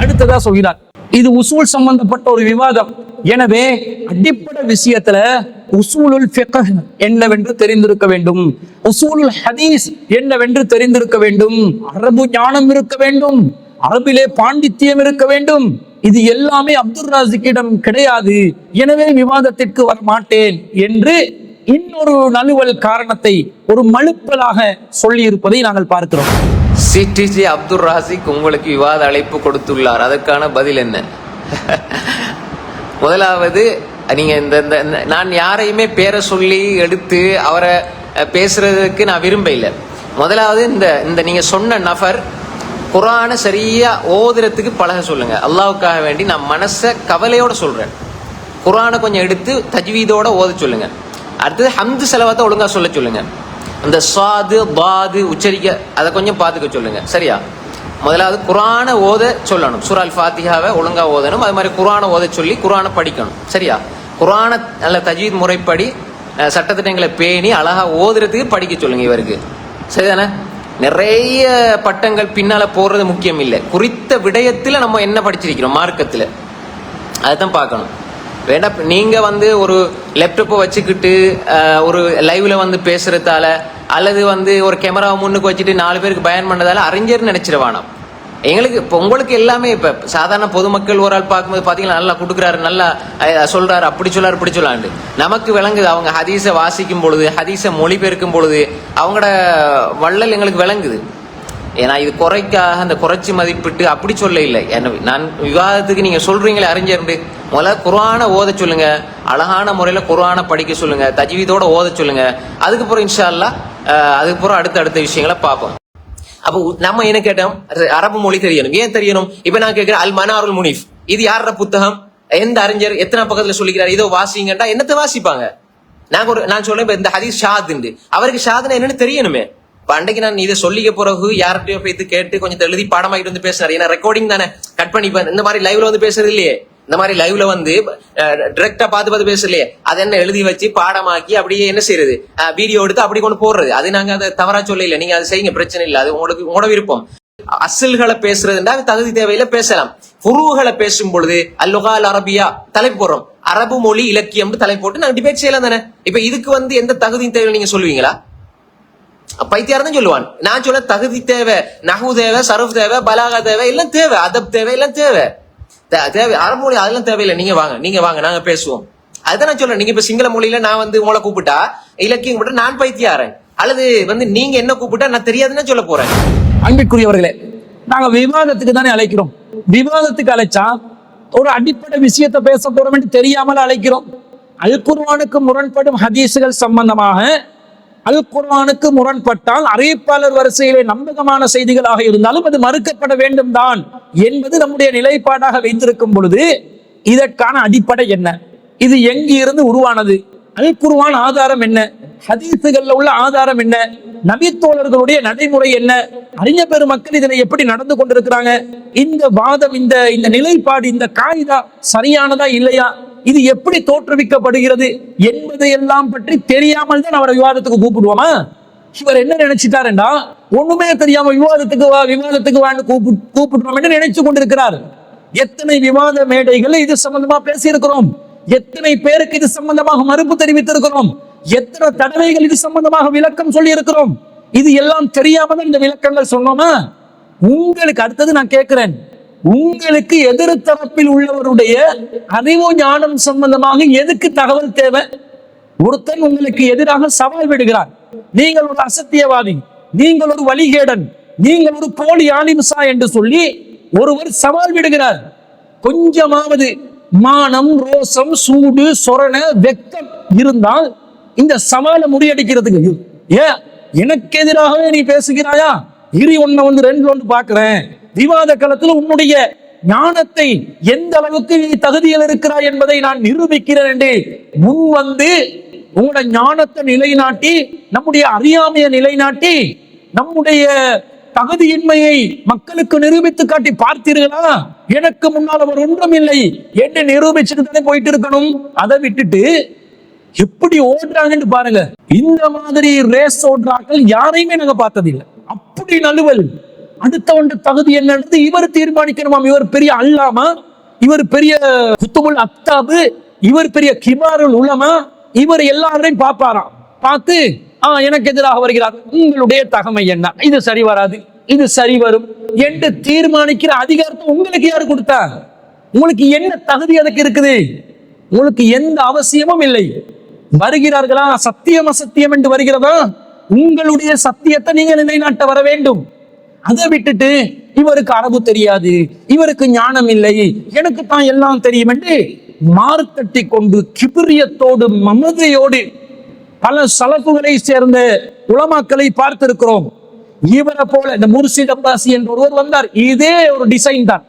அடுத்ததா சொல்கிறார். இது உசூல் சம்பந்தப்பட்ட ஒரு விவாதம். எனவே அடிப்படை விஷயத்துல உசூலுல் ஃபிக்ஹ் என்னவென்று தெரிந்திருக்க வேண்டும். உசூலுல் ஹதீஸ் என்னவென்று தெரிந்திருக்க வேண்டும். அரபு ஞானம் இருக்க வேண்டும். அரபிலே பாண்டித்தியம் இருக்க வேண்டும். இது எல்லாமே அப்துல் ராசிக்கிடம் கிடையாது. எனவே விவாதத்திற்கு வர மாட்டேன் என்று இன்னொரு நழுவல் காரணத்தை ஒரு மழுப்பலாக சொல்லி இருப்பதை நாங்கள் பார்க்கிறோம். சிடிஜி அப்துல் ராசிக் உங்களுக்கு விவாத அழைப்பு கொடுத்துள்ளார். அதற்கான பதில் என்ன? முதலாவது நீங்க இந்த இந்த நான் யாரையுமே பேரை சொல்லி எடுத்து அவரை பேசுறதுக்கு நான் விரும்ப இல்லை. முதலாவது இந்த இந்த நீங்க சொன்ன நபர் குரானை சரியா ஓதுறதுக்கு பழக சொல்லுங்க. அல்லாவுக்காக வேண்டி நான் மனசை கவலையோட சொல்றேன். குரானை கொஞ்சம் எடுத்து தஜ்வீதோட ஓத சொல்லுங்க. அடுத்தது ஹம்து செலவத்தை ஒழுங்கா சொல்ல சொல்லுங்க. அந்த சாது பாது உச்சரிக்க அதை கொஞ்சம் பார்த்துக்க சொல்லுங்க. சரியா? முதலாவது குரானை ஓத சொல்லணும். சூரால் ஃபாத்திகாவை ஒழுங்காக ஓதணும். அது மாதிரி குரானை ஓத சொல்லி குரானை படிக்கணும். சரியா? குரானை நல்ல தஜீத் முறைப்படி சட்டத்திட்டங்களை பேணி அழகாக ஓதுறதுக்கு படிக்க சொல்லுங்க இவருக்கு. சரிதானே? நிறைய பட்டங்கள் பின்னால் போடுறது முக்கியம் இல்லை. குறித்த விடயத்தில் நம்ம என்ன படிச்சிருக்கிறோம்? மார்க்கத்துல. அதுதான் பார்க்கணும். வேண்டாம் நீங்கள் வந்து ஒரு லேப்டாப்பை வச்சுக்கிட்டு ஒரு லைவ்ல வந்து பேசுறதால அல்லது வந்து ஒரு கேமராவை முன்னுக்கு வச்சுட்டு நாலு பேருக்கு பயன் பண்ணதால அறிஞர் நினைச்சிட எங்களுக்கு இப்போ உங்களுக்கு எல்லாமே இப்போ சாதாரண பொதுமக்கள் ஒரு ஆள் பார்க்கும்போது பார்த்தீங்கன்னா நல்லா கொடுக்குறாரு நல்லா சொல்கிறாரு அப்படி சொல்லார் இப்படி சொல்லாண்டு நமக்கு விளங்குது அவங்க ஹதீஸை வாசிக்கும் பொழுது ஹதீஸை மொழிபெயர்க்கும் பொழுது அவங்களோட வள்ளல் எங்களுக்கு விளங்குது. ஏன்னா இது குறைக்காக அந்த குறைச்சி மதிப்பிட்டு அப்படி சொல்ல இல்லை. என்ன நான் விவாதத்துக்கு நீங்கள் சொல்கிறீங்களே அறிஞர்ண்டு முதல்ல குரானை ஓத சொல்லுங்க. அழகான முறையில் குரானை படிக்க சொல்லுங்க. தஜ்வீதோட ஓத சொல்லுங்க. அதுக்கப்புறம் இன்ஷால்லா அதுக்கப்புறம் அடுத்த அடுத்த விஷயங்களை பார்ப்போம். அப்போ நம்ம என்ன கேட்டோம்? அது அரபு மொழி தெரியணும். ஏன் தெரியணும்? இப்ப நான் கேட்கிறேன் அல் மனாருல் முனிஃப். இது யாரோட புத்தகம்? எந்த அறிஞர் எத்தனை பக்கத்துல சொல்லிக்கிறார்? இதோ வாசிங்கண்டா என்னத்தை வாசிப்பாங்க? நான் ஒரு நான் சொல்றேன் இப்போ இந்த ஹதீஸ் ஷாதுண்டு அவருக்கு ஷாதுன்னா என்னன்னு தெரியணுமே. இப்ப அன்றைக்கு நான் இதை சொல்லிக்க பிறகு யார்கிட்டயோ போய் கேட்டு கொஞ்சம் எழுதி பாடமாயிட்டு வந்து பேசினார். ஏன்னா ரெக்கார்டிங் தானே. கட் பண்ணி இந்த மாதிரி லைவ்ல வந்து பேசுறது இல்லையே. இந்த மாதிரி லைவ்ல வந்து டிரெக்டா பார்த்து பார்த்து பேசலையே. அதை என்ன எழுதி வச்சு பாடமாக்கி அப்படியே என்ன செய்யறது வீடியோ எடுத்து அப்படி கொண்டு போடுறது. அது நாங்க அதை தவறா சொல்லல. நீங்க அதை செய்யுங்க பிரச்சனை இல்லை. அது உங்களுக்கு உங்களோட விருப்பம். அசல்களை பேசுறதுன்னா அது தகுதி தேவையில பேசலாம். புருவுகளை பேசும் பொழுது அல்லுகால் அரபியா தலைப்பு போடுறோம். அரபு மொழி இலக்கியம் தலைப்பு போட்டு நாங்க டிபேட் செய்யலாம் தானே? இப்ப இதுக்கு வந்து எந்த தகுதியும் தேவை நீங்க சொல்லுவீங்களா? பைத்தியார் தான் சொல்லுவான். நான் சொல்ல தகுதி தேவை நகு தேவை சருஃப் தேவை பலாகா தேவை எல்லாம் தேவை அதப் தேவை எல்லாம் தேவை. தேவை அரபு மொழி அதெல்லாம் தேவையில்லை. நீங்க வாங்க நீங்க வாங்க நாங்க பேசுவோம். அதுதான் நான் சொல்றேன். நீங்க இப்ப சிங்கள மொழியில நான் வந்து உங்களை கூப்பிட்டா இலக்கியம் கூப்பிட்டா நான் பைத்தியாரன் அல்லது வந்து நீங்க என்ன கூப்பிட்டா நான் தெரியாதுன்னு சொல்ல போறேன். அன்பிற்குரியவர்களே நாங்க விவாதத்துக்கு தானே அழைக்கிறோம். விவாதத்துக்கு அழைச்சா ஒரு அடிப்படை விஷயத்தை பேச போறோம் என்று தெரியாமல் அழைக்கிறோம். அல் குர்வானுக்கு முரண்படும் ஹதீஸுகள் சம்பந்தமாக அல் குர்வானுக்கு முரண்பட்டால் அறிவிப்பாளர் வரிசையிலே நம்பகமான செய்திகளாக இருந்தாலும் அது மறுக்கப்பட வேண்டும் தான் என்பது நம்முடைய நிலைப்பாடாக வைத்திருக்கும் பொழுது இதற்கான அடிப்படை என்ன? இது எங்கு இருந்து உருவானது? அல் ஆதாரம் என்ன? ஹதீஸுகள்ல உள்ள ஆதாரம் என்ன? நபித்தோழர்களுடைய நடைமுறை என்ன? அறிஞர் பெருமக்கள் இதனை எப்படி நடந்து கொண்டிருக்கிறாங்க? இந்த வாதம் இந்த இந்த நிலைப்பாடு இந்த காயிதா சரியானதா இல்லையா? இது எப்படி தோற்றுவிக்கப்படுகிறது என்பதையெல்லாம் பற்றி தெரியாமல் தான் அவரை விவாதத்துக்கு கூப்பிடுவோமா? இவர் என்ன நினைச்சிட்டாருண்டா ஒண்ணுமே தெரியாம விவாதத்துக்கு வா விவாதத்துக்கு வான்னு கூப்பிட்டு கூப்பிடுறோம் என்று நினைச்சு கொண்டிருக்கிறார். எத்தனை விவாத மேடைகள் இது சம்பந்தமா பேசியிருக்கிறோம்? எத்தனை பேருக்கு இது சம்பந்தமாக மறுப்பு தெரிவித்திருக்கிறோம்? எத்தனை தடவைகள் இது சம்பந்தமாக விளக்கம் சொல்லி இருக்கிறோம் இது எல்லாம் தெரியாம தான் இந்த விளக்கங்கள் சொன்னோமா? உங்களுக்கு அடுத்தது நான் கேட்கிறேன். உங்களுக்கு எதிர் தரப்பில் உள்ளவருடைய அறிவு ஞானம் சம்பந்தமாக எதுக்கு தகவல் தேவை? ஒருத்தன் உங்களுக்கு எதிராக சவால் விடுகிறான். நீங்கள் ஒரு அசத்தியவாதி நீங்கள் ஒரு வழிகேடன் நீங்கள் ஒரு போலி ஆலிம்சா என்று சொல்லி ஒருவர் சவால் விடுகிறார். கொஞ்சமாவது மானம் ரோசம் சூடு சொரண வெக்கம் இருந்தால் இந்த சவாலை முறியடிக்கிறதுக்கு ஏன் எனக்கு எதிராகவே நீ பேசுகிறாயா? இரு உன்னை வந்து ரெண்டு ஒன்று பார்க்கிறேன். விவாத களத்தில் உன்னுடைய ஞானத்தை எந்த அளவுக்கு நீ தகுதியில் இருக்கிறாய் என்பதை நான் நிரூபிக்கிறேன் என்று முன் வந்து உங்களோட ஞானத்தை நிலைநாட்டி நம்முடைய அறியாமையை நிலைநாட்டி நம்முடைய தகுதியின்மையை மக்களுக்கு நிரூபித்து காட்டி பார்த்தீர்களா? எனக்கு முன்னால் அவர் ஒன்றும் இல்லை. என்ன நிரூபிச்சுட்டு தானே போயிட்டு இருக்கணும். அதை விட்டுட்டு எப்படி ஓடுறாங்கன்னு பாருங்க. இந்த மாதிரி ரேஸ் ஓடுறாக்கள் யாரையுமே நாங்க பார்த்ததில்லை. அப்படி நழுவல். அடுத்தவன் தகுதி என்னன்றது இவர் தீர்மானிக்கணுமாம் இவர் பெரிய அல்லாமா? இவர் பெரிய குத்துமுல் அத்தாபு இவர் பெரிய கிபாருல் உலமா? இவர் எல்லாரையும் பார்ப்பாராம். பார்த்து ஆ எனக்கு எதிராக வருகிறார். உங்களுடைய தகமை என்ன? இது சரி வராது. இது சரி வரும். என்று தீர்மானிக்கிற அதிகாரத்தை உங்களுக்கு யார் கொடுத்தா? உங்களுக்கு என்ன தகுதி அதுக்கு இருக்குது? உங்களுக்கு எந்த அவசியமும் இல்லை. வருகிறார்களா? சத்தியம் அசத்தியம் என்று வருகிறதா? உங்களுடைய சத்தியத்தை நீங்க நிலைநாட்ட வர வேண்டும். அதை விட்டுட்டு இவருக்கு அரபு தெரியாது. இவருக்கு ஞானம் இல்லை. எனக்கு தான் எல்லாம் தெரியும் என்று மார்த்தட்டி கொண்டு கிபிரியத்தோடு மமதையோடு பல சலப்புகளை சேர்ந்த உளமாக்களை பார்த்திருக்கிறோம். இவரை போல இந்த முர்ஷித் அப்பாசி என்ற ஒருவர் வந்தார். இதே ஒரு டிசைன் தான்.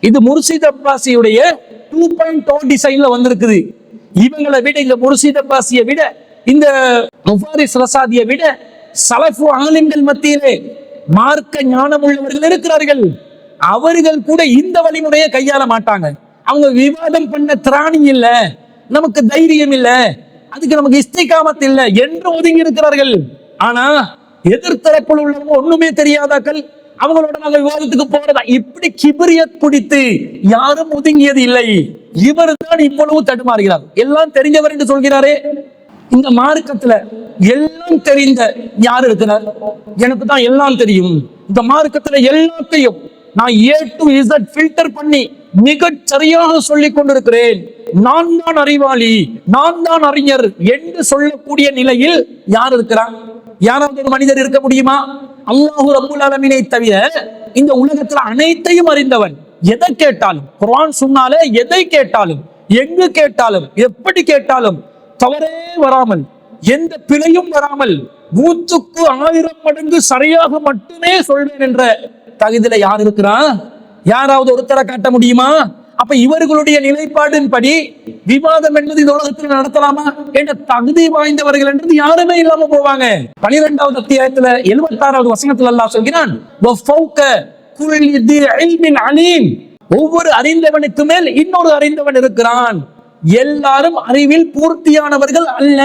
இது முர்ஷித் அப்பாசியுடைய டூ பாயிண்ட் டோ டிசைன்ல வந்திருக்குது. இவங்களை விட இந்த முர்ஷித் அப்பாசியை விட இந்த முஃபாரிஸ் ரசாதியை விட சலஃபு ஆலிம்கள் மத்தியிலே மார்க்க ஞானம் உள்ளவர்கள் இருக்கிறார்கள். அவர்கள் கூட இந்த வழிமுறையை கையாள மாட்டாங்க. அவங்க விவாதம் பண்ண திராணி இல்ல. நமக்கு தைரியம் இல்லை. அதுக்கு நமக்கு இஸ்திகாமத் இல்ல என்று ஒதுங்கி இருக்கிறார்கள். ஆனா எதிர்த்தரப்பில் உள்ளவங்க ஒண்ணுமே தெரியாதாக்கள். அவங்களோட நாங்க விவாதத்துக்கு போறதா? இப்படி கிபிரியத் பிடித்து யாரும் ஒதுங்கியது இல்லை. இவர் தான் இவ்வளவு தடுமாறுகிறார். எல்லாம் தெரிஞ்சவர் என்று சொல்கிறாரே. இந்த மார்க்கத்துல எல்லாம் தெரிந்த யார் இருக்கிறார்? எனக்கு தான் எல்லாம் தெரியும். இந்த மார்க்கத்துல எல்லாத்தையும் நான் ஏ டு இசட் ஃபில்டர் பண்ணி மிகச் சரியாக சொல்லிக் கொண்டிருக்கிறேன். நான் தான் அறிவாளி நான் தான் அறிஞர் என்று சொல்லக்கூடிய நிலையில் யார் இருக்கிறார் யாராவது ஒரு மனிதர் இருக்க முடியுமா? அல்லாஹு ரப்புல் அலமினை தவிர இந்த உலகத்துல அனைத்தையும் அறிந்தவன் எதை கேட்டாலும் குர்ஆன் சொன்னாலே எதை கேட்டாலும் எங்கு கேட்டாலும் எப்படி கேட்டாலும் தவறே வராமல் எந்த பிழையும் வராமல் நூற்றுக்கு ஆயிரம் மடங்கு சரியாக மட்டுமே சொல்வேன் என்ற தகுதியில யார் இருக்கிறா? யாராவது ஒருத்தரை காட்ட முடியுமா? அப்ப இவர்களுடைய நிலைப்பாடின்படி விவாதம் என்பது இந்த உலகத்தில் நடத்தலாமா? என்ற தகுதி வாய்ந்தவர்கள் என்றது யாருமே இல்லாம போவாங்க. பனிரெண்டாவது அத்தியாயத்துல எழுபத்தி ஆறாவது வசனத்துல அல்லாஹ் சொல்கிறான் ஒவ்வொரு அறிந்தவனுக்கு மேல் இன்னொரு அறிந்தவன் இருக்கிறான். எல்லாரும் அறிவில் பூர்த்தியானவர்கள் அல்ல.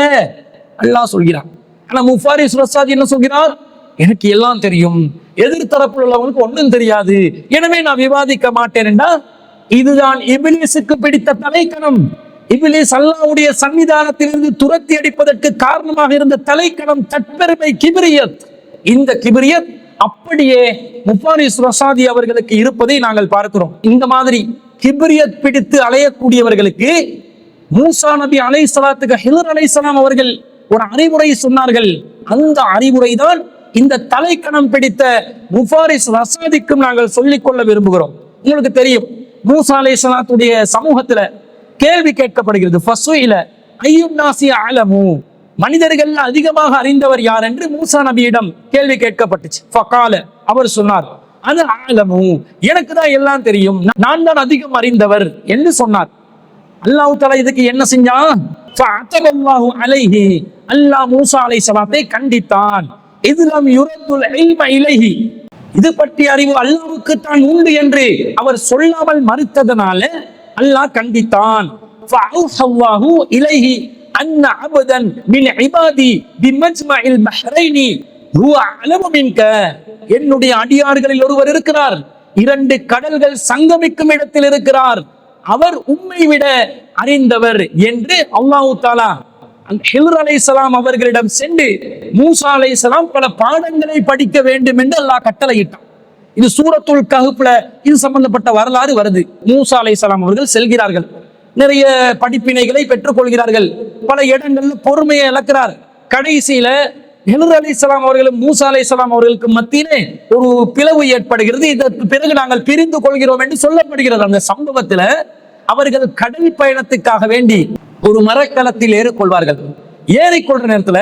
அல்லாஹ் சொல்கிறான். ஆனா முஃபாரி சுரசாஜி என்ன சொல்கிறார்? எனக்கு எல்லாம் தெரியும். எதிர்த்தரப்பில் உள்ளவங்களுக்கு ஒன்றும் தெரியாது. எனவே நான் விவாதிக்க மாட்டேன் இதுதான் இபிலிசுக்கு பிடித்த தலைக்கணம். இபிலிஸ் அல்லாவுடைய சன்னிதானத்திலிருந்து துரத்தி அடிப்பதற்கு காரணமாக இருந்த தலைக்கணம் தற்பெருமை கிபிரியத். இந்த கிபிரியத் அப்படியே முப்பாரிஸ் ரசாதி அவர்களுக்கு இருப்பதை நாங்கள் பார்க்கிறோம். இந்த மாதிரி கிபிரியத் பிடித்து அலையக்கூடியவர்களுக்கு மூசா நபி அலை சலாத்துக்கு ஹிலர் அலை அவர்கள் ஒரு அறிவுரை சொன்னார்கள். அந்த அறிவுரை தான் இந்த தலைக்கணம் பிடித்த முஃபாரிஸ் ரசாதிக்கும் நாங்கள் சொல்லிக்கொள்ள விரும்புகிறோம். உங்களுக்கு தெரியும் மூசா அலை சலாத்துடைய சமூகத்துல கேள்வி கேட்கப்படுகிறது. ஃபஸ்ஸுயில ஐயும் நாசி ஆலமு மனிதர்கள் அதிகமாக அறிந்தவர் யார் என்று மூசா நபியிடம் கேள்வி கேட்கப்பட்டுச்சு. ஃபகால அவர் சொன்னார் அது ஆலமு எனக்கு தான் எல்லாம் தெரியும். நான் தான் அதிகம் அறிந்தவர் என்று சொன்னார். அல்லாஹ் தலா இதுக்கு என்ன செஞ்சான்? ஃபஅத்தபல்லாஹு அலைஹி. அல்லாஹ் மூசா சலாத்தை கண்டித்தான். இதுலம் யுரத்துல் இல்ம இது பற்றிய அறிவு அல்லாவுக்கு தான் உண்டு என்று அவர் சொல்லாமல் மறுத்ததனால அல்லாஹ் கண்டித்தான். இலகி இலைஹி அன்ன அபதன் மின் இபாதி பிமஜ்மஇல் பஹ்ரைனி. மின்க. என்னுடைய அடியார்களில் ஒருவர் இருக்கிறார். இரண்டு கடல்கள் சங்கமிக்கும் இடத்தில் இருக்கிறார். அவர் உம்மை விட அறிந்தவர் என்று அல்லாஹு தாலா ஹில்ர் சலாம் அவர்களிடம் சென்று மூசா அலைஹிஸ்ஸலாம் பல பாடங்களை படிக்க வேண்டும் என்று அல்லாஹ் கட்டளையிட்டான். இது சூரத்துல் ககுப்புல இது சம்பந்தப்பட்ட வரலாறு வருது. மூசா சலாம் அவர்கள் செல்கிறார்கள். நிறைய படிப்பினைகளை பெற்றுக்கொள்கிறார்கள். பல இடங்களில் பொறுமையை இழக்கிறார். கடைசியில ஹிலர் அலிஸ்லாம் அவர்களும் மூசா அலைஹிஸ்ஸலாம் அவர்களுக்கு மத்தியிலே ஒரு பிளவு ஏற்படுகிறது. இதற்கு பிறகு நாங்கள் பிரிந்து கொள்கிறோம் என்று சொல்லப்படுகிறது. அந்த சம்பவத்துல அவர்கள் கடல் பயணத்துக்காக வேண்டி ஒரு மரக்கலத்தில் ஏறிக்கொள்வார்கள். ஏறிக்கொள்ற நேரத்துல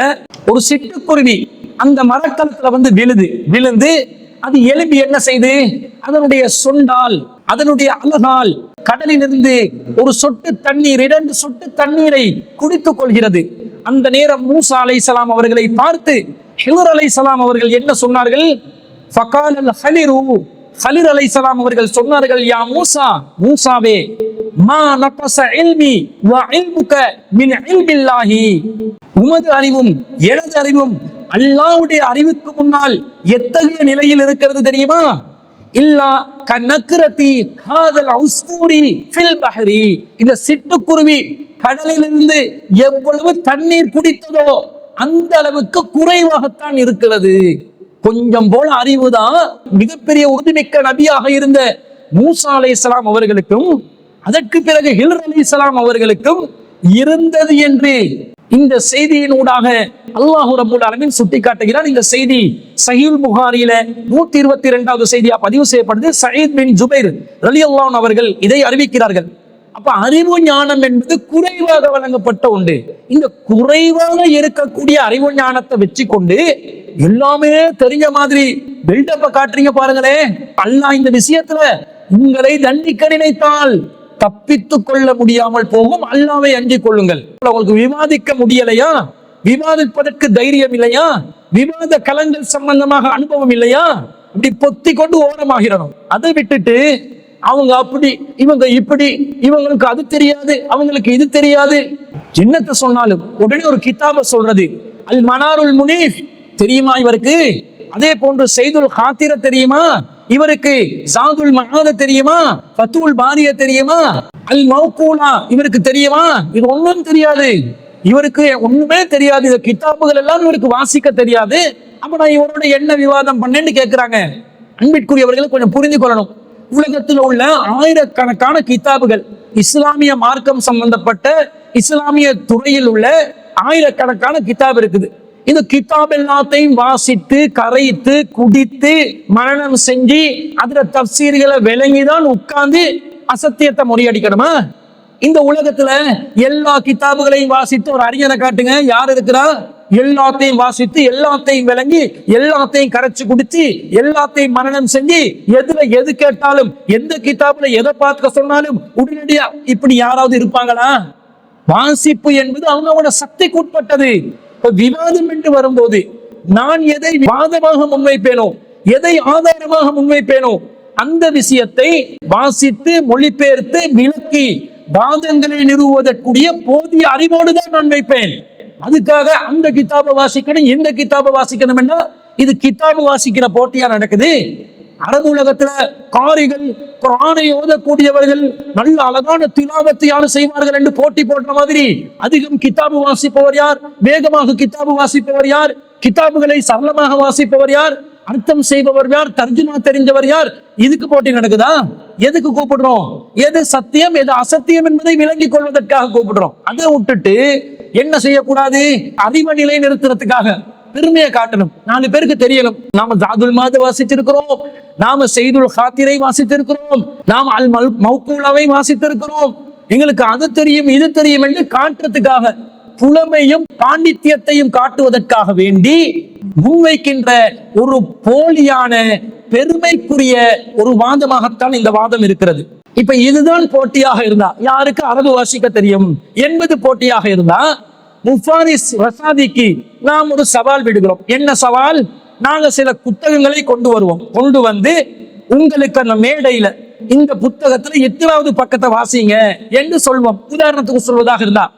ஒரு சிட்டுக்குருவி அந்த மரக்கலத்துல வந்து விழுது. விழுந்து அது எலும்பி என்ன செய்து? அதனுடைய சொண்டால் அதனுடைய அழகால் கடலிலிருந்து ஒரு சொட்டு தண்ணீர் இரண்டு சொட்டு தண்ணீரை குடித்துக் கொள்கிறது. அந்த நேரம் மூசா அலை சலாம் அவர்களை பார்த்து ஹிலர் சலாம் அவர்கள் என்ன சொன்னார்கள்? ஃபகால் அல் ஹலிரு. ஹலிர் சலாம் அவர்கள் சொன்னார்கள் யா மூசா மூசாவே மா நக்கச இல்மி வ இல்முக மின் இல்மில்லாஹி. உமது அறிவும் எனது அறிவும் அல்லாஹ்வுடைய அறிவுக்கு முன்னால் எத்தகைய நிலையில் இருக்கிறது தெரியுமா? இல்லா கநக்ரதி ஹாதல் அவுஸ்தூரி ஃபில் பஹரி. இந்த சிட்டுக்குருவி கடலிலிருந்து எவ்வளவு தண்ணீர் குடித்ததோ அந்த அளவுக்கு குறைவாகத்தான் இருக்கிறது. கொஞ்சம் போல அறிவுதான் மிகப்பெரிய உறுதிமிக்க நபியாக இருந்த மூசா அலைஹிஸ்ஸலாம் அவர்களுக்கும் அதற்கு பிறகு ஹிலர் அலைஹிஸ்ஸலாம் அவர்களுக்கும் இருந்தது என்று இந்த செய்தியின் ஊடாக அல்லாஹு ரபுல் அலமின் சுட்டிக்காட்டுகிறார். இந்த செய்தி சஹீல் புகாரியில நூத்தி இருபத்தி இரண்டாவது செய்தியா பதிவு செய்யப்படுது. சயீத் பின் ஜுபைர் ரலி அவர்கள் இதை அறிவிக்கிறார்கள். அப்ப அறிவு ஞானம் என்பது குறைவாக வழங்கப்பட்ட உண்டு இந்த குறைவாக இருக்கக்கூடிய அறிவு ஞானத்தை வச்சு கொண்டு எல்லாமே தெரிஞ்ச மாதிரி பில்டப்ப காட்டுறீங்க பாருங்களேன். அல்லாஹ் இந்த விஷயத்துல உங்களை தண்டிக்க நினைத்தால் தப்பித்து கொள்ள முடியாமல் போகும். அல்லாவை அஞ்சிக் கொள்ளுங்கள். உங்களுக்கு விவாதிக்க முடியலையா? விவாதிப்பதற்கு தைரியம் இல்லையா? விவாத கலங்கள் சம்பந்தமாக அனுபவம் இல்லையா? இப்படி பொத்தி கொண்டு ஓரமாகிறணும் அதை விட்டுட்டு அவங்க அப்படி இவங்க இப்படி இவங்களுக்கு அது தெரியாது அவங்களுக்கு இது தெரியாது. என்னத்தை சொன்னாலும் உடனே ஒரு கிதாப சொல்றது. அல் மனாருல் முனீஃப் தெரியுமா இவருக்கு? அதே போன்று செய்துல் ஹாத்திர தெரியுமா? இவருக்கு சாதுல் மகாத தெரியுமா? பத்துல் பாரிய தெரியுமா? அல் மௌகூலா இவருக்கு தெரியுமா? இது ஒண்ணும் தெரியாது. இவருக்கு ஒண்ணுமே தெரியாது. இந்த கிதாபுகள் எல்லாம் இவருக்கு வாசிக்க தெரியாது. அப்ப நான் இவரோட என்ன விவாதம் பண்ணேன்னு கேட்கிறாங்க அன்பிற்குரியவர்களை கொஞ்சம் புரிந்து கொள்ளணும். உலகத்தில் உள்ள ஆயிரக்கணக்கான கிதாபுகள் இஸ்லாமிய மார்க்கம் சம்பந்தப்பட்ட இஸ்லாமிய துறையில் உள்ள ஆயிரக்கணக்கான கிதாப் இருக்குது. இந்த கிதாப் எல்லாத்தையும் வாசித்து கரைத்து குடித்து மரணம் செஞ்சு அதுல தப்சீர்களை விளங்கிதான் உட்கார்ந்து அசத்தியத்தை முறியடிக்கணுமா? இந்த உலகத்துல எல்லா கிதாபுகளையும் வாசித்து ஒரு அறிஞரை காட்டுங்க. யார் இருக்கிறா? எல்லாத்தையும் வாசித்து எல்லாத்தையும் விளங்கி எல்லாத்தையும் கரைச்சு குடிச்சு எல்லாத்தையும் மரணம் செஞ்சு எதுல எது கேட்டாலும் எந்த கிதாபுல எதை பார்க்க சொன்னாலும் உடனடியா இப்படி யாராவது இருப்பாங்களா? வாசிப்பு என்பது அவங்களோட சக்திக்குட்பட்டது. விவாதம் என்று வரும்போது நான் எதை வாதமாக முன்வைப்பேனோ எதை ஆதாரமாக முன்வைப்பேனோ அந்த விஷயத்தை வாசித்து மொழிபெயர்த்து விளக்கி வாதங்களை நிறுவுவதற்குரிய போதிய அறிவோடு தான் நான் வைப்பேன். அதுக்காக அந்த கிதாபை வாசிக்கணும் இந்த கிதாபை வாசிக்கணும் என்ன இது கிதாபு வாசிக்கிற போட்டியா நடக்குது? அரபு உலகத்துல காரிகள் குரானை ஓதக்கூடியவர்கள் நல்ல அழகான திலாவத்தை யாரு செய்வார்கள் என்று போட்டி போட்ட மாதிரி அதிகம் கித்தாபு வாசிப்பவர் யார்? வேகமாக கித்தாபு வாசிப்பவர் யார்? கிதாபுகளை சரளமாக வாசிப்பவர் யார்? அர்த்தம் செய்பவர் யார்? தர்ஜுமா தெரிஞ்சவர் யார்? இதுக்கு போட்டி நடக்குதா? எதுக்கு கூப்பிடுறோம்? எது சத்தியம் எது அசத்தியம் என்பதை விளங்கிக் கொள்வதற்காக கூப்பிடுறோம். அதை விட்டுட்டு என்ன செய்யக்கூடாது? அறிவ நிலை நிறுத்துறதுக்காக பெருமையை காட்டணும். நாலு பேருக்கு தெரியணும். நாம ஜாதுல் மாத வாசித்திருக்கிறோம். நாம செய்துல் ஹாத்திரை வாசித்திருக்கிறோம். நாம் அல் மல் மௌக்கூலாவை வாசித்திருக்கிறோம். எங்களுக்கு அது தெரியும் இது தெரியும் என்று காட்டுறதுக்காக புலமையும் பாண்டித்யத்தையும் காட்டுவதற்காக வேண்டி முன்வைக்கின்ற ஒரு போலியான பெருமைக்குரிய ஒரு வாதமாகத்தான் இந்த வாதம் இருக்கிறது. இப்ப இதுதான் போட்டியாக இருந்தா யாருக்கு அரபு வாசிக்க தெரியும்? என்பது போட்டியாக இருந்தா முஃபாரிஸ் ரசாதிக்கு நாம் ஒரு சவால் விடுகிறோம். என்ன சவால்? நாங்க சில புத்தகங்களை கொண்டு வருவோம். கொண்டு வந்து உங்களுக்கு அந்த மேடையில இந்த புத்தகத்துல எத்தனாவது பக்கத்தை வாசிங்க என்று சொல்வோம். உதாரணத்துக்கு சொல்வதாக இருந்தா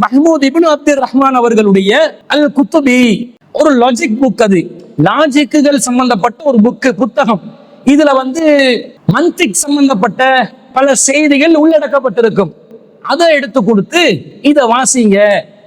மஹமூத் இபின் அப்துல் ரஹ்மான் அவர்களுடைய அல் குத்துபி ஒரு லாஜிக் புக் அது. லாஜிக்குகள் சம்பந்தப்பட்ட ஒரு புக்கு புத்தகம். இதுல வந்து மந்திக் சம்பந்தப்பட்ட பல செய்திகள் உள்ளடக்கப்பட்டிருக்கும். அதை எடுத்து கொடுத்து இதை வாசிங்க.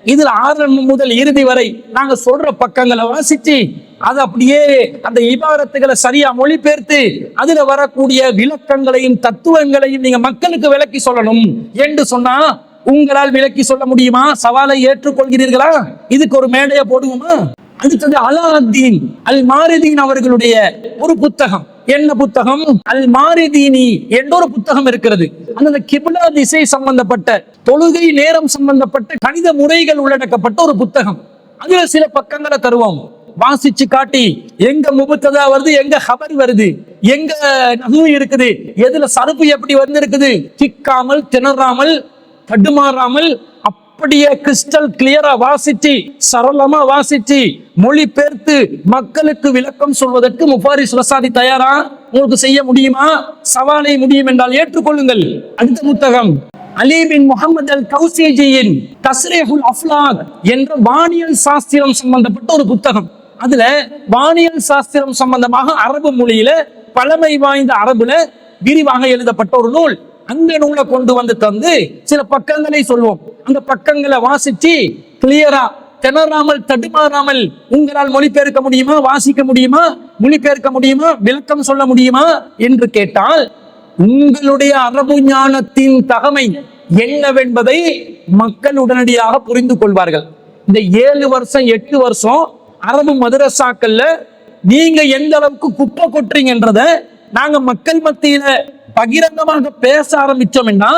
இதுல ஆரம்பம் முதல் இறுதி வரை நாங்க சொல்ற பக்கங்களை வாசிச்சு அது அப்படியே அந்த இபாரத்துகளை சரியா மொழிபெயர்த்து அதுல வரக்கூடிய விளக்கங்களையும் தத்துவங்களையும் நீங்க மக்களுக்கு விளக்கி சொல்லணும். என்று சொன்னா உங்களால் விளக்கி சொல்ல முடியுமா? சவாலை ஏற்றுக்கொள்கிறீர்களா? இதுக்கு ஒரு மேடையை போடுவோமா? அடுத்தது அலாத்தீன் அல் மாரிதீன் அவர்களுடைய ஒரு புத்தகம். என்ன புத்தகம்? அல் மாரிதீனி என்ற ஒரு புத்தகம் இருக்கிறது. அந்த கிபிலா திசை சம்பந்தப்பட்ட தொழுகை நேரம் சம்பந்தப்பட்ட கணித முறைகள் உள்ளடக்கப்பட்ட ஒரு புத்தகம். அதுல சில பக்கங்களை தருவோம். வாசிச்சு காட்டி எங்க முபத்ததா வருது எங்க ஹபர் வருது எங்க நகு இருக்குது எதுல சருப்பு எப்படி வந்து இருக்குது திக்காமல் திணறாமல் தடுமாறாமல் அப்படியே கிறிஸ்டல் கிளியரா வாசிச்சு சரளமா வாசிச்சு மொழிபெயர்த்து மக்களுக்கு விளக்கம் சொல்வதற்கு முஃபாரிஸ் ரசாதி தயாரா? உங்களுக்கு செய்ய முடியுமா? சவாலை முடியும் என்றால் ஏற்றுக்கொள்ளுங்கள். அடுத்த புத்தகம். அலிபின் முகமது அல் கௌசிஜியின் தஸ்ரேஹுல் அஃப்லாக் என்ற வானியல் சாஸ்திரம் சம்பந்தப்பட்ட ஒரு புத்தகம். அதுல வானியல் சாஸ்திரம் சம்பந்தமாக அரபு மொழியில பழமை வாய்ந்த அரபுல விரிவாக எழுதப்பட்ட ஒரு நூல். அந்த நூலை கொண்டு வந்து தந்து சில பக்கங்களை சொல்வோம். அந்த பக்கங்களை வாசிச்சு கிளியரா திணறாமல் தடுமாறாமல் உங்களால் மொழிபெயர்க்க முடியுமா? வாசிக்க முடியுமா? மொழிபெயர்க்க முடியுமா? விளக்கம் சொல்ல முடியுமா? என்று கேட்டால் உங்களுடைய அரபு ஞானத்தின் தகமை என்னவென்பதை மக்கள் உடனடியாக புரிந்து கொள்வார்கள். இந்த ஏழு வருஷம் எட்டு வருஷம் அரபு மதுரசாக்கள்ல நீங்க எந்த அளவுக்கு குப்பை கொட்டுறீங்கன்றத நாங்க மக்கள் மத்தியில பகிரங்கமாக பேச ஆரம்பிச்சோம்னா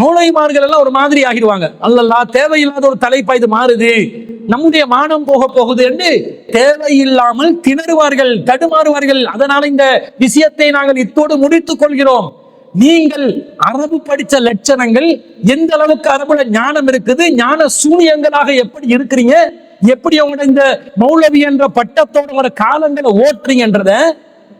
மூளைமார்கள் எல்லாம் ஒரு மாதிரி ஆகிடுவாங்க. அல்லல்லா தேவையில்லாத ஒரு தலைப்பா இது மாறுது. நம்முடைய மானம் போக போகுது என்று தேவையில்லாமல் திணறுவார்கள் தடுமாறுவார்கள். அதனால இந்த விஷயத்தை நாங்கள் இத்தோடு முடித்துக் கொள்கிறோம். நீங்கள் அரபு படித்த லட்சணங்கள் எந்த அளவுக்கு அரபுல ஞானம் இருக்குது ஞான சூனியங்களாக எப்படி இருக்கிறீங்க எப்படி உங்களோட இந்த மௌலவி என்ற பட்டத்தோட ஒரு காலங்களை ஓட்டுறீங்கன்றத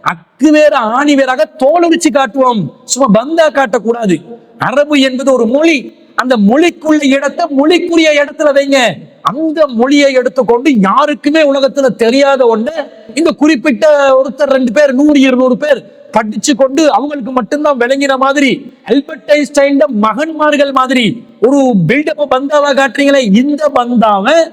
அக்கு வேற ஆணி வேறாக தோலுரிச்சு காட்டுவோம். சும்மா பந்தா காட்டக்கூடாது. அரபு என்பது ஒரு மொழி. அந்த மொழிக்குள்ள இடத்தை மொழிக்குரிய இடத்துல வைங்க. அந்த மொழியை எடுத்துக்கொண்டு யாருக்குமே உலகத்துல தெரியாத ஒண்ணு. இந்த குறிப்பிட்ட ஒருத்தர் ரெண்டு பேர் நூறு இருநூறு பேர் படிச்சு கொண்டு அவங்களுக்கு மட்டும்தான் விளங்கின மாதிரி ஆல்பர்ட் ஐன்ஸ்டைன் மகன்மார்கள் மாதிரி ஒரு பில்டப் பந்தாவா காட்டுறீங்களே? இந்த பந்தாவை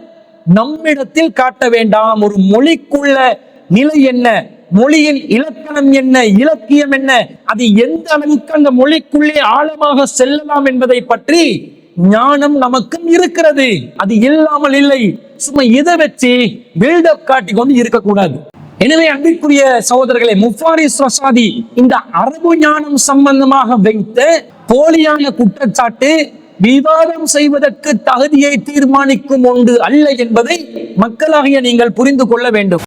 நம்மிடத்தில் காட்ட வேண்டாம். ஒரு மொழிக்குள்ள நிலை என்ன? மொழியின் இலக்கணம் என்ன இலக்கியம் என்ன அது எந்த அளவுக்கு அந்த மொழிக்குள்ளே ஆழமாக செல்லலாம் என்பதை பற்றி ஞானம் நமக்கும் இருக்கிறது. அது இல்லாமல் இல்லை. சும்மா இதை வச்சு பில்டப் காட்டி கொண்டு இருக்கக்கூடாது. எனவே அன்பிற்குரிய சகோதரர்களே முஃபாரிஸ் ரசாதி இந்த அரபு ஞானம் சம்பந்தமாக வைத்த போலியான குற்றச்சாட்டு விவாதம் செய்வதற்கு தகுதியை தீர்மானிக்கும் ஒன்று அல்ல என்பதை மக்களாகிய நீங்கள் புரிந்து கொள்ள வேண்டும்.